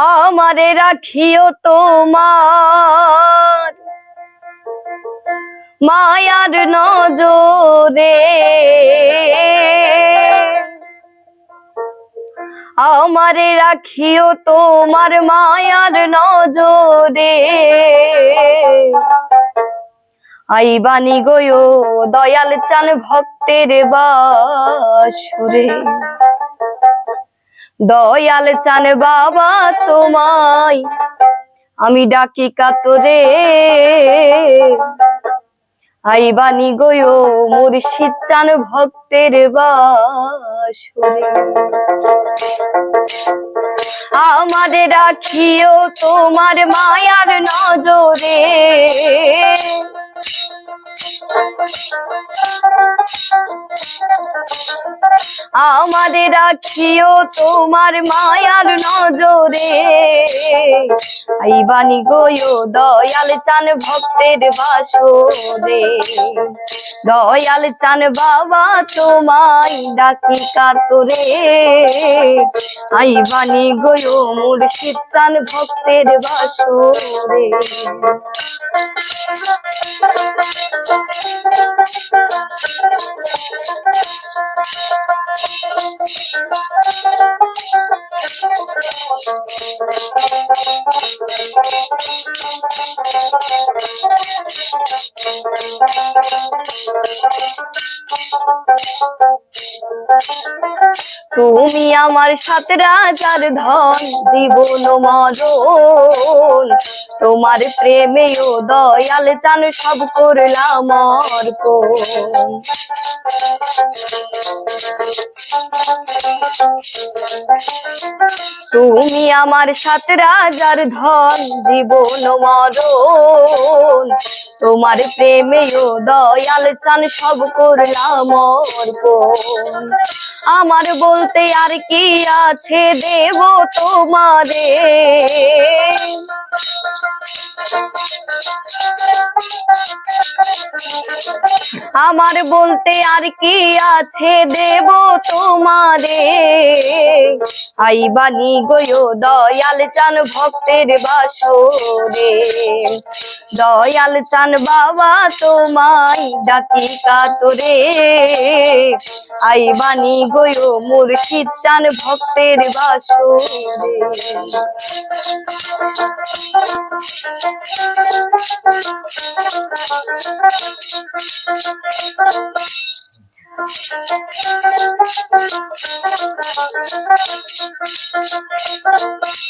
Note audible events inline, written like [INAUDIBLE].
আমারে রাখিও তোমার। মায়ার নজরে আমারে রাখিও তোমার, মায়ার নজরে। আইবানি গয়ো দয়াল চান ভক্তের বাসুরে। দয়াল চান বাবা তোমায়। আমি ডাকি কাতরে। আইবানি গয়ো মুর্শিদ চান ভক্তের বাসুরে। আমাদের রাখিও তোমার মায়ার নজরে। আমাদের রাখিও তোমার মায়ার নজরে। আইবানি গয়ো দয়াল চান ভক্তের বাসরে। দয়াল চান বাবা তোমায় ডাকি কাতরে। আইবানি গয়ো মুর্শিদ চান ভক্তের বাসরে। তুমি আমার সাত রাজার ধন, জীবন মরণ। তোমার প্রেমে ও দয়াল চান সব করলাম অর্পণ। তুমি আমার সাত রাজার ধন, জীবন মরণ। তোমার প্রেমে ও দয়াল চান সব করলাম আমার বলতে আর কি আছে দেব তোমারে? আমার বলতে আর কি আছে দেব তোমারে? আই বাণী গয়ো দয়াল চান ভক্তের বাসরে। দয়াল চান বাবা তোমায় ডাকি কাতরে। আইবানি গয়ো মুর্শিদ চান ভক্তের বাসরে। [LAUGHS]